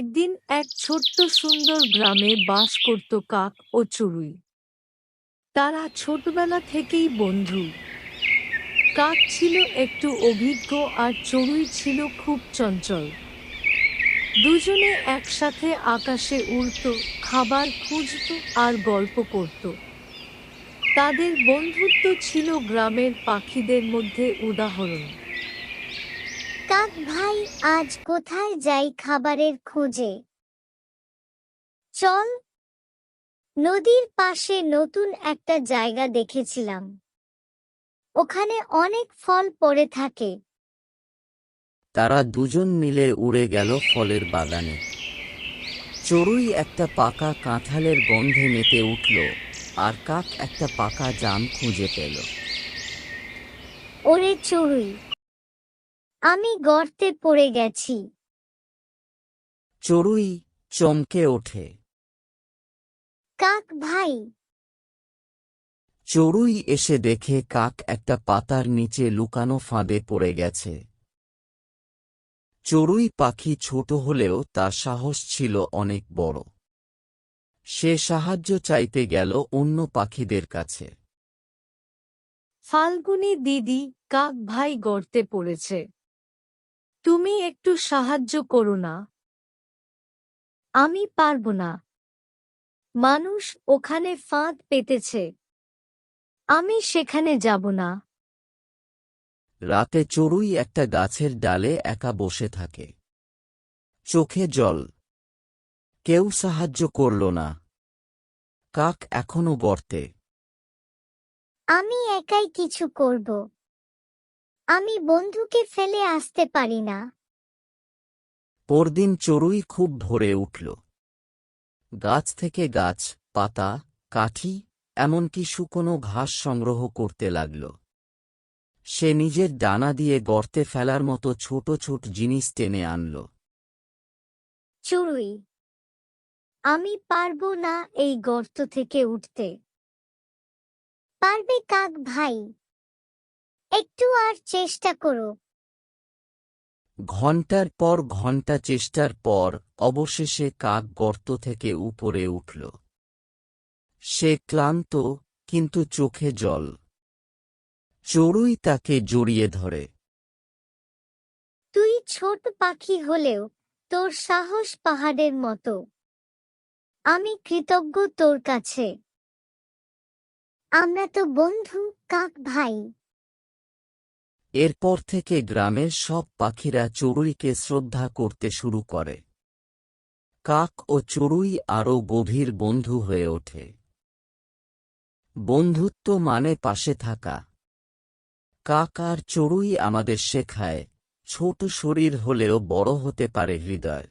একদিন এক ছোট্ট সুন্দর গ্রামে বাস করত কাক ও চড়ুই। তারা ছোটবেলা থেকেই বন্ধু। কাক ছিল একটু অভিজ্ঞ আর চড়ুই ছিল খুব চঞ্চল। দুজনে একসাথে আকাশে উড়ত, খাবার খুঁজত আর গল্প করত। তাদের বন্ধুত্ব ছিল গ্রামের পাখিদের মধ্যে উদাহরণ। কাক ভাই আজ কোথায় যাই খাবারের খোঁজে? চল নদীর পাশে নতুন একটা জায়গা দেখেছিলাম। ওখানে অনেক ফল পড়ে থাকে। তারা দুজন মিলে উড়ে গেল ফলের বাগানে। চড়ুই একটা পাকা কাঁঠালের গন্ধে মেতে উঠল আর কাক একটা পাকা জাম খুঁজে পেল। ওরে চড়ুই আমি গর্তে পড়ে গেছি। চড়ুই চমকে ওঠে। কাক ভাই। চড়ুই এসে দেখে কাক একটা পাতার নিচে লুকানো ফাঁদে পড়ে গেছে। চড়ুই পাখি ছোট হলেও তার সাহস ছিল অনেক বড়। সে সাহায্য চাইতে গেল অন্য পাখিদের কাছে। ফাল্গুনি দিদি কাক ভাই গর্তে পড়েছে। তুমি একটু সাহায্য করো না। আমি পারব না। মানুষ ওখানে ফাঁদ পেতেছে। আমি সেখানে যাব না। রাতে চড়ুই একটা গাছের ডালে একা বসে থাকে। চোখে জল। কেউ সাহায্য করল না। কাক এখনও গর্তে। আমি একাই কিছু করব। আমি বন্ধুকে ফেলে আসতে পারি না। পরদিন চড়ুই খুব ভোরে উঠল। গাছ থেকে গাছ পাতা কাঠি এমনকি শুকনো ঘাস সংগ্রহ করতে লাগল। সে নিজের ডানা দিয়ে গর্তে ফেলার মতো ছোট ছোট জিনিস টেনে আনল। চড়ুই আমি পারব না এই গর্ত থেকে উঠতে। পারবে কাক ভাই? একটু আর চেষ্টা করো। ঘণ্টার পর ঘণ্টা চেষ্টার পর অবশেষে কাক গর্ত থেকে উপরে উঠল। সে ক্লান্ত কিন্তু চোখে জল। চড়ুই তাকে জড়িয়ে ধরে। তুই ছোট পাখি হলেও তোর সাহস পাহাড়ের মতো। আমি কৃতজ্ঞ তোর কাছে। আমরা তো বন্ধু কাক ভাই। এরপর থেকে গ্রামের সব পাখিরা চড়ুইকে শ্রদ্ধা করতে শুরু করে। কাক ও চড়ুই আরও গভীর বন্ধু হয়ে ওঠে। বন্ধুত্ব মানে পাশে থাকা। কাক আর চড়ুই আমাদের শেখায়, ছোট শরীর হলেও বড় হতে পারে হৃদয়।